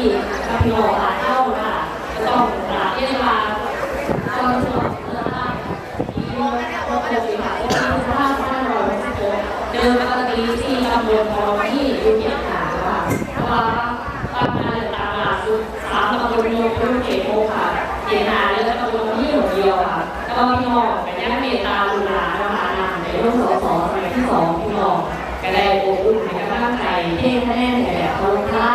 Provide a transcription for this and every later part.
ที่กับพี่น้อาเข้านะคะก็ต้องกราบเรียนว่าก่อนจะเริ่มต้นที่โลกโลกโควิดค่ะที่สภาพบ้านราไม่เจอเดิมปกติที่ตำบลของที่อยู่เขตหาค่ะเพราะว่าตามมาตามหลักสุดสามตำบลโยกุเขตโมค่ะเขตหาแล้วตำบลที่หนึ่งเดียวค่ะแล้วก็พี่น้อเป็นญาติเมตตาลุลานะคะนำในรุ่นสสสมัยที่สองพี่น้อก็ได้โอบอุ่นในกำลังใจเท่แนนแบบเขาลงได้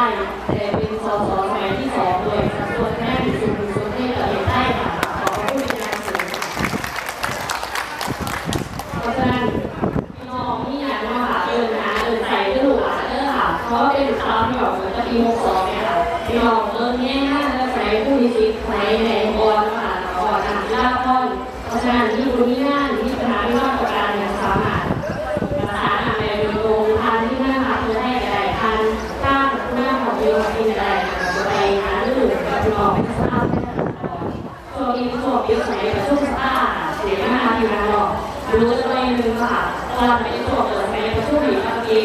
ค่ะตอนไปช่วงเปิดไปในช่วงปีเมื่อกี้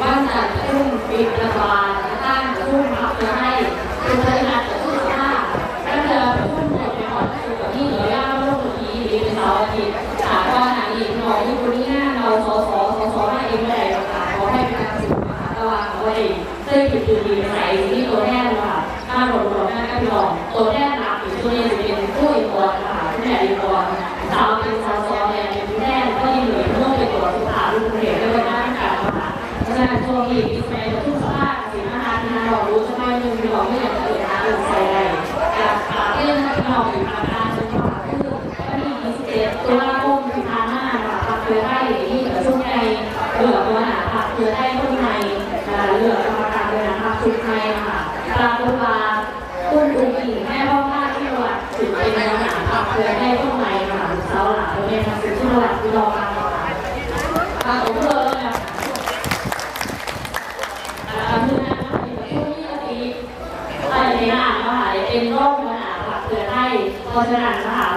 บ้าจัดช่วงปีละบาลตั้งช่วงพักจะให้เป็นบริหารกับช่วงสภาพก็เจอช่งหมดไปก่อนคือกับที่เหลือย่าโลกทีหรือเป็นเสาร์อาทิตย์จากว่าหนอีกหน้องที่คนนี้หน้าเราสอสอสอสอมาเองไม่ได้หรอกค่ะขอให้เป็นการสื่อนะคะระวังไว้เส้นจุดจุดดีไปใส่ที่ตัวแทนค่ะถ้าหลงหลงหน้าก็พี่น้องตัวแทนหลักอยู่ตัวนี้จะเป็นผู้อินวอนค่ะผู้แทนอินวอนสาวเป็น ต้อเป็นตัวสุภาพลูกเหตุด้วยหน้าการค่ะเพราะฉะนั้นช่วงนี้ปีใหม่ทุกสภาพสินค้าที่เรารู้ใช่ไหมหนึ่งพี่น้องไม่อยากจะเกิดหานใส่ได้อยากฝากเรื่องให้พี่น้องอยู่ทางการเป็นค่ะคือวันที่27ตุลาคมที่ผ่านมาค่ะพักลือให้ที่กระทรวงใหญ่เหลือตัวหาพักเพื่อให้คนในเหลือกรรมการบริหารพักชุดในค่ะปรากฏว่าคุณอุ้งอิงแม่พ่อพ่อที่วัดถึงเป็นบริหารพักเพื่อให้คนในค่ะเสาหลักตัวเองค่ะสุดที่วัดที่รอการค่ะปรากฏว่า เลยค่ะอ่าคือนะช่วงนี้ก็มีไรในหน้าเนาะค่ะเป็นโรคปัญหาผักเกลือให้เพราะฉะนั้นนะคะ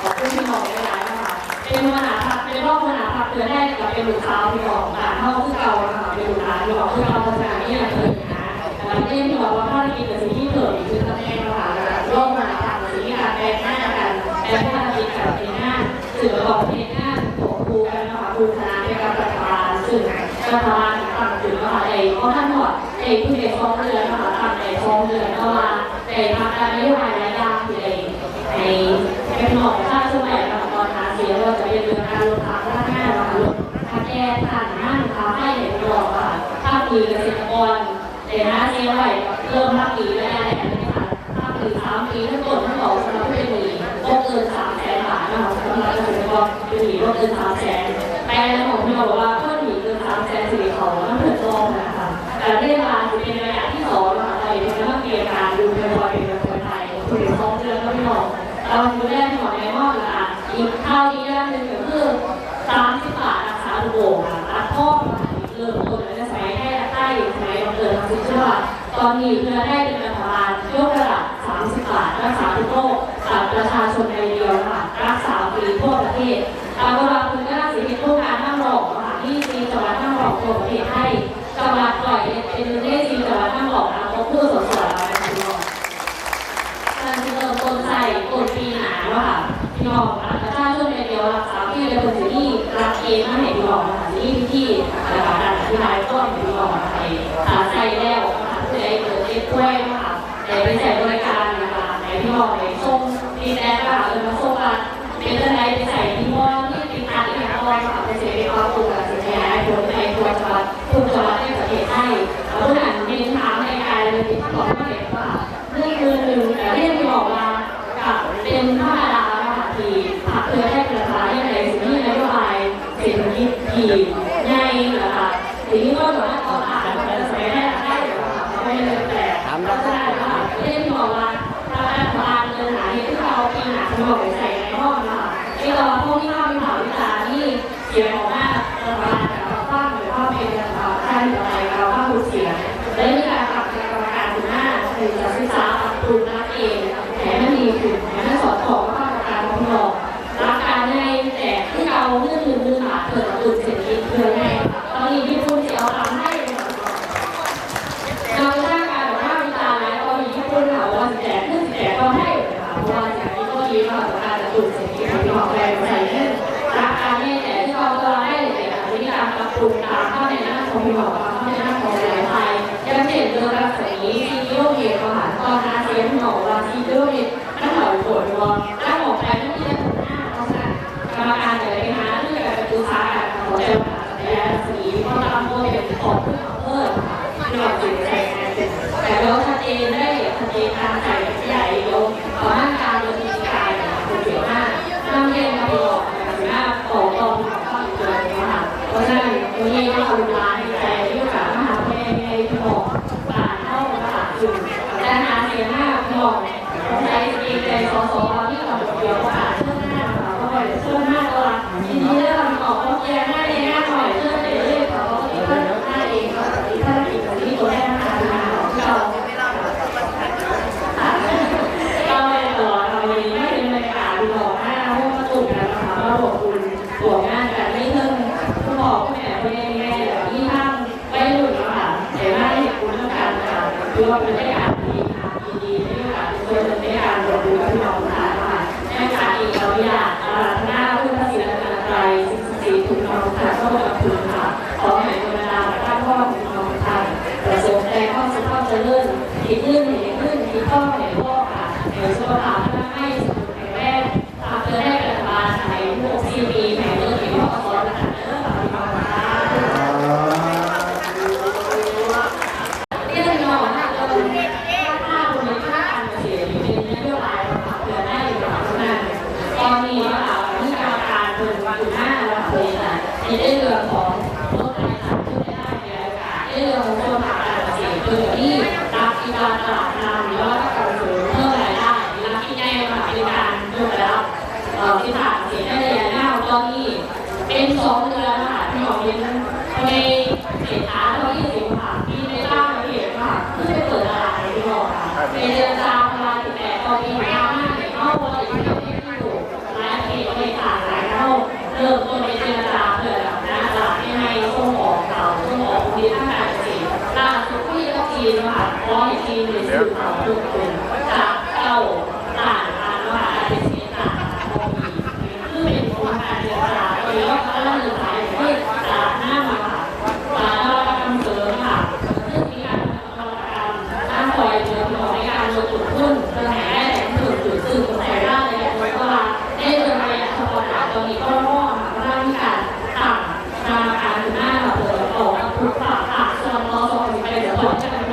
ขอบคุณที่บอกได้หลายนะคะเป็นปัญหาผักเป็นโรคปัญหาผักเกลือให้กับเป็นลูกสาวที่บอกการเข้าคือเก่านะคะเป็นลูกหลานที่บอกคือเราเพราะฉะนั้นนี่แหละคือปัญหาแต่เรื่องที่บอกว่าถ้ากินแต่สิ่งที่เกิดคือตะแคงนะคะโรคปัญหาผักสิ่งที่การแปลงหน้ากันแปลงหน้ากินกับเป็นหน้าสื่อประกอบเป็นหน้าตัวครูกั นะคะครูคณะในการปฏิบัติซึ่งรัฐบาลต่างถึงมหาลัยเพราะท่านบอกเอกผู้เด็กท้องเรือนมหาทำในท้องเรือนเพราในทางการนโยบายระยะคือในในเป็นหมอค่าสมัยกับตอนหาเสียว่าจะเป็นเรื่องการลดทางด้านหน้าเราลดทางแก้ทางหน้าทางให้เห็นบอกว่าถ้ามีเกษตรกรในหน้าเสียไว้เริ่มห้าปีแล้วแหละนะคะห้าปีสามปีทั้งต้นทั้งดอกสำหรับผู้เป็นหนี้ก็เกินสามแสนบาทนะคะสำหรับเกษตรกรเป็นหนี้ก็เกินสามแสน แต่ของที่เราบอกว่าก็หนีเกินสามแสนสี่เขาต้องเปิดกองนะคะแต่เรื่องการจะเป็นระยะที่สองนะคะเราจะต้องเตรียมการดูเป็นบอยเป็นคนไทยคุณสองเดือนก็ไม่หมดเราดูแลที่หมอในห้องนะคะอีกข้าวอีกอย่างหนึ่งก็คือสามสิบบาทรักษาโรคค่ะรักพ่อเริ่มต้นแล้วจะใช้ให้ใต้ใช้เกิดสิเชื่อตอนนี้เพื่อได้เป็นรัฐบาลยกระดับสามสิบบาทรักษาทุกโรคกับประชาชน ว่าค่ะพี่น้องพระเจ้าชนในเดียวรักษาที่เป็นคนที่รักเองมาเห็นพี่น้องนะคะที่ที่นะคะการอธิบายก็เห็นพี่น้องนะคะขาใส่แล้วนะคะเพื่อให้เกิดเอ็กซ์แควนะคะแต่ไปใส่บริการนะคะในพี่น้องในส้มดีแน่ค่ะเลยมาส้มกันเป็นอะไรไปใส่ จที่ในนะคะสิ่งที่ก็สามารถเอาอ่านและใช้ได้ได้ค่ะไม่เลยแต่ทำได้ค่ะเรื่องที่บอกว่าถ้ารัฐบาลเงินหาที่เราปีหนาที่บอกไปใส่ในห้องนะคะที่เราพวกที่เรามีข่าววิจารณ์ที่เสียงของหน้ารัฐบา จุดสิ่งที่ออกแบบใส่เช่นราคาเนี่แต่ที่เราจะให้แต่วิธีการปรับปรุงตามข้อในหน้าคอมพิวเตอร์ เพราะฉะนั้นตงก็เอาเวลาให้ ว่าเป็นบรรยากาศดีค่ะดีๆที่ค่าช่วยบรรยากาศรวมถึงพี่น้องค่ะในโอกาสนี้เราอยากอาราธนาพุทธศิลปนไตรสิ่งศักดิ์สิทธิ์ทุกน้องค่ะร่วมกับคุณค่ะขอให้ธรรมดาข้าพ่อคุณน้องค่ะประสบแต่ข้อสุขภาพเจริญดีขึ้นเห็นขึ้นดีข้อเห็นพ่อค่ะเดี๋ยวสุขภานให้ ในเรือของลดรายจ่ายขึ้นได้ในโอกาสในเรือของกรมการเกษตรพื้ที่ตามกีฬาตลาดน้ำหรือว่าเกษตรเพิ่มรายได้นักที่ได้มาบริการเพิ่มระดับกีฬาเสียรได้ระยะยาวตอนนี้เป็นสองเดือนนะคะที่ออกเรียน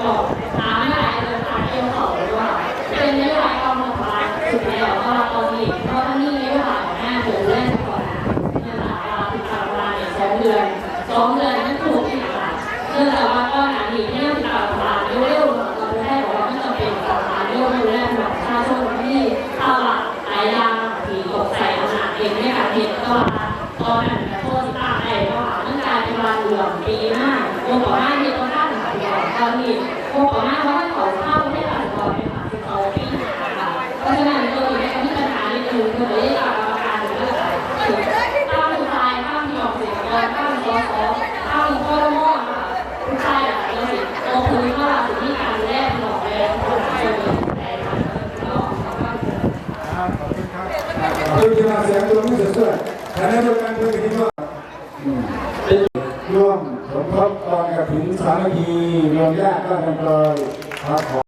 ออสามารถ จารณาเสียงรวมไม่สุดๆเสร็จคณวกรรมการเพื่อนที่ว่าร่วมสมทบตอนกับถิ่นสามัคคีรวมญาติก็เป็นเลยขขอ